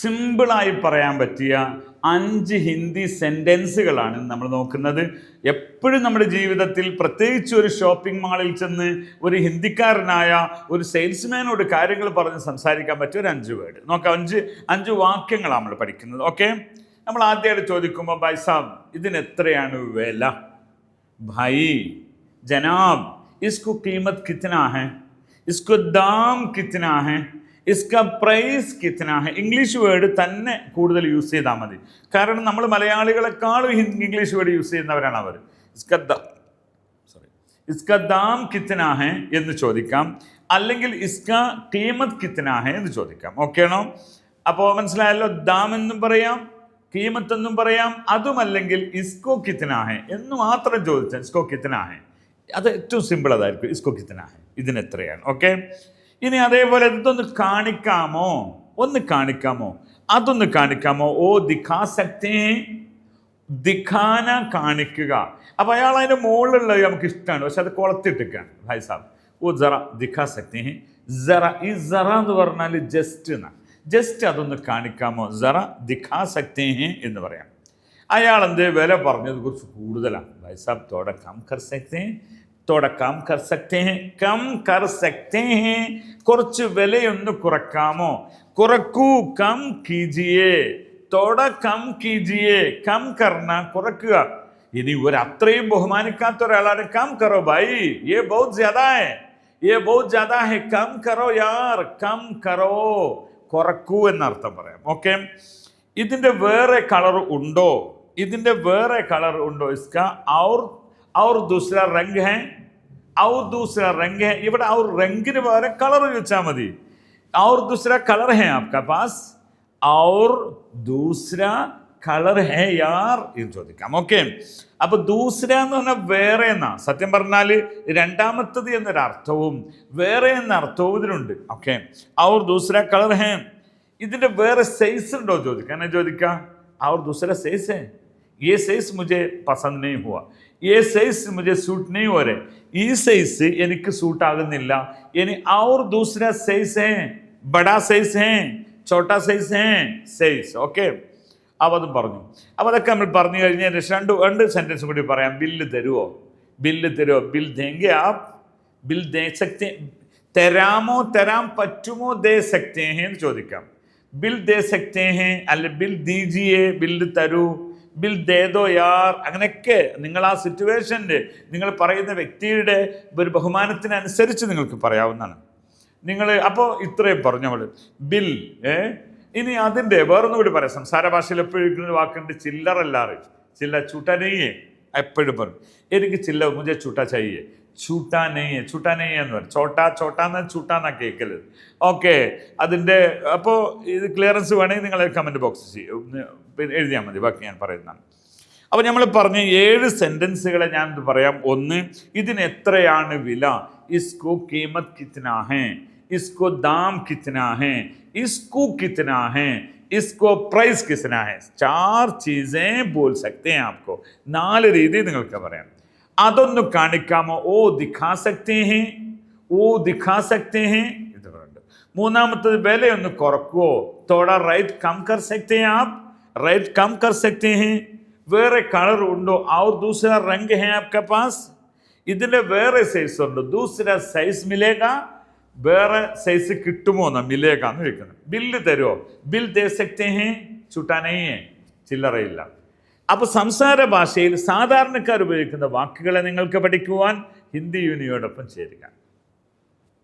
സിമ്പിളായി പറയാൻ പറ്റിയ അഞ്ച് ഹിന്ദി സെന്റൻസുകളാണ് നമ്മൾ നോക്കുന്നത്. എപ്പോഴും നമ്മുടെ ജീവിതത്തിൽ പ്രത്യേകിച്ച് ഒരു ഷോപ്പിംഗ് മാളിൽ ചെന്ന് ഒരു ഹിന്ദിക്കാരനായ ഒരു സെയിൽസ്മാനോട് കാര്യങ്ങൾ പറഞ്ഞ് സംസാരിക്കാൻ പറ്റിയ ഒരു അഞ്ച് വേർഡ്. നോക്കാം അഞ്ച് അഞ്ച് വാക്യങ്ങളാണ് നമ്മൾ പഠിക്കുന്നത്. ഓക്കെ? നമ്മൾ ആദ്യമായിട്ട് ചോദിക്കുമ്പോൾ ബൈ ഇതിന് ഇതിനെത്രയാണ് വില? ഭൈ ജനാബ് ഇസ്കു കീമത് കിത്തനാഹേ ഇസ്കു ദാം കിത്തനാഹേ ഇസ്ക പ്രൈസ് കിത്തന ഇംഗ്ലീഷ് വേർഡ് തന്നെ കൂടുതൽ യൂസ് ചെയ്താൽ മതി. കാരണം നമ്മൾ മലയാളികളെക്കാളും ഇംഗ്ലീഷ് വേർഡ് യൂസ് ചെയ്യുന്നവരാണ് അവർ ഇസ്ക സോറി ഇസ്ക ദാം കിത്തന എന്ന് ചോദിക്കാം. അല്ലെങ്കിൽ ഇസ്ക കീമത് കിത്തന എന്ന് ചോദിക്കാം. ഓക്കെയാണോ അപ്പോൾ മനസ്സിലായല്ലോ ദാം എന്നും പറയാം കീമത്ത് എന്നും പറയാം അതുമല്ലെങ്കിൽ ഇസ്കോ കിത്തനാഹെ എന്ന് മാത്രം ചോദിച്ചാൽ ഇസ്കോ കിത്തനാഹെ അത് ഏറ്റവും സിമ്പിൾ അതായിരിക്കും ഇസ്കോ കിത്തനാഹെ ഇതിന് എത്രയാണ്? ഓക്കെ ഇനി അതേപോലെ ഇതൊന്ന് കാണിക്കാമോ? ഒന്ന് കാണിക്കാമോ? അതൊന്ന് കാണിക്കാമോ? ഓ ദിഖാ സക്തേ ദിഖാന കാണിക്കുക. അപ്പോൾ അയാൾ അതിന്റെ മുകളിലുള്ളത് നമുക്ക് ഇഷ്ടമാണ് പക്ഷെ അത് കുളത്തിട്ടിരിക്കുകയാണ്. ഭായ് സാബ് ഓ ജറ ദിഖാസക്തി. ജറ ഈ ജറ എന്ന് പറഞ്ഞാൽ ജസ്റ്റ് എന്നാണ് ജസ്റ്റ് അതൊന്ന് കാണിക്കാമോ? ജറ ദിഖാസക്തി എന്ന് പറയാം. അയാൾ എന്ത്? വില പറഞ്ഞത് കുറച്ച് കൂടുതലാണ്. ഭായ് സാബ് തോട കം കർ സക്തേ തോട കം കർ സക്തേ കം കർ സക്തേ കുറച്ച് വിലയൊന്ന് കുറക്കാമോ കുറക്കൂ കം കീജിയേ തോട കം കീജിയേ കം കർണ കുറക്കുക ഇനി ഒരു അത്രയും ബഹുമാനിക്കാത്ത ഒരാളാണ് കം കറോ ഭായി ഏ ബഹുത് ജ്യാദാ ഹെ ഏ ബഹുത് ജ്യാദാ ഹെ കം കറോ യാർ കം കറോ കുറക്കൂ എന്നർത്ഥം പറയാം ഓക്കെ ഇതിന്റെ വേറെ കളർ ഉണ്ടോ ഇതിന്റെ വേറെ കളർ ഉണ്ടോ ഇസ്ക ഔർ ഔർ ദൂസര റംഗ് ഹെ ഔർ ദൂസര റംഗ് ഹെ ഇവിടെ ഔർ റംഗിന് പകരം കളർ ചോദിച്ചാൽ മതി ഔർ दूसरा കളർ ഹെ ആപ്ക പാസ് ഔർ दूसरा കളർ ഹേ യാർ എന്ന് ചോദിക്കാം ഓക്കെ അപ്പൊ ദൂസര എന്ന് പറഞ്ഞാൽ വേറെ എന്നാ സത്യം പറഞ്ഞാൽ രണ്ടാമത്തത് എന്നൊരർത്ഥവും വേറെ എന്ന അർത്ഥവും ഇതിനുണ്ട് ഓക്കെ ഔർ ദൂസര കളർ ഹേ ഇതിന്റെ വേറെ സൈസ് ഉണ്ടോ ചോദിക്കാം എന്നെ ചോദിക്കാം ഔർ ദൂസര സൈസ് ഹേ ये സൈസ് मुझे पसंद नहीं हुआ। ये സൈസ് मुझे सूट नहीं हो रहे। ഈ सूट എനിക്ക് സൂട്ടാകുന്നില്ല यानी और दूसरा സൈസ് है बड़ा സൈസ് है छोटा സൈസ് है സൈസ് ഓക്കെ അപ്പോൾ അതും പറഞ്ഞു അപ്പോൾ അതൊക്കെ നമ്മൾ പറഞ്ഞു കഴിഞ്ഞാൽ രണ്ട് രണ്ട് സെന്റൻസ് കൂടി പറയാം ബില്ല് തരുമോ ബില്ല് തരുമോ ബിൽ ദേങ്കെ ആ ബിൽ ദേ സക്തി തരാമോ തരാൻ പറ്റുമോ ദേ സക്തേ എന്ന് ചോദിക്കാം ബിൽ ദേ സക്തേ ഹേ അല്ലെ ബിൽ ദീജിയെ ബില്ല് തരൂ ബിൽ ദേദോ യാർ. അങ്ങനെയൊക്കെ നിങ്ങൾ ആ സിറ്റുവേഷന്റെ നിങ്ങൾ പറയുന്ന വ്യക്തിയുടെ ഒരു ബഹുമാനത്തിനനുസരിച്ച് നിങ്ങൾക്ക് പറയാവുന്നതാണ്. നിങ്ങൾ അപ്പോൾ ഇത്രയും പറഞ്ഞു അവൾ ബിൽ ഏ? ഇനി അതിന്റെ വേറൊന്നും കൂടി പറയാം. സംസാര ഭാഷയിൽ എപ്പോഴും വാക്കുണ്ട് ചില്ലറല്ലാറ്. ചില്ല ചൂട്ടാ നെയ്യേ എപ്പോഴും പറയും. എനിക്ക് ചില്ല മുझे ചൂട്ടാ ചായേ ചൂട്ടാനെയ്യ ചൂട്ടാനെയ്യ എന്ന് പറയും. ചോട്ടാ ചോട്ടാന്ന് ചൂട്ടാന്നാ കേൾക്കൽ ഓക്കെ അതിന്റെ അപ്പോൾ ഇത് ക്ലിയറൻസ് വേണമെങ്കിൽ നിങ്ങൾ കമന്റ് ബോക്സ് ചെയ്യും. എഴുതിയാൽ മതി ബാക്കി ഞാൻ പറയുന്നതാണ്. അപ്പോൾ നമ്മൾ പറഞ്ഞ ഏഴ് സെന്റൻസുകളെ ഞാൻ പറയാം. ഒന്ന് ഇതിന് എത്രയാണ് വില? ഇസ്കോ കീമത് കിത്തനാ ഹേ इसको दाम कितना है ഇസ്കോ कितना है इसको प्राइस कितना है चार चीज़ें बोल सकते हैं നാല് രീതി നിങ്ങൾക്ക് പറയാം. അതൊന്ന് കാണിക്കാമോ? ഓ ദിഖാ സക്തേ ഹേ. ഓ ദിഖാ സക്തേ ഹേ. ഇത് പറയുന്നുണ്ട്. മൂന്നാമത്തത് വിലയൊന്ന് കുറക്കുവോ? തോട റൈറ്റ് കം കർ സക്തേ ആപ്പ്. റൈറ്റ് കം കർ സക്തേ ഹേ. വേറെ കളർ ഉണ്ടോ? ഔർ ദൂസര റംഗ് ഹേ ആപ്ക പാസ്. ഇതിന്റെ വേറെ സൈസ് ഉണ്ട്. ദൂസര സൈസ് മിലേക വേറെ സൈസ് കിട്ടുമോ എന്നാ മിലേക എന്ന് ചോദിക്കുന്നത് ബില്ല് തരുമോ ബിൽ ദേ സക്തേ ഹേ. ചുട്ടാനേ. ചില്ലറയില്ല. അപ്പോൾ സംസാര ഭാഷയിൽ സാധാരണക്കാർ ഉപയോഗിക്കുന്ന വാക്കുകളെ നിങ്ങൾക്ക് പഠിക്കുവാൻ ഹിന്ദി യൂണിയോടൊപ്പം ചേരുക.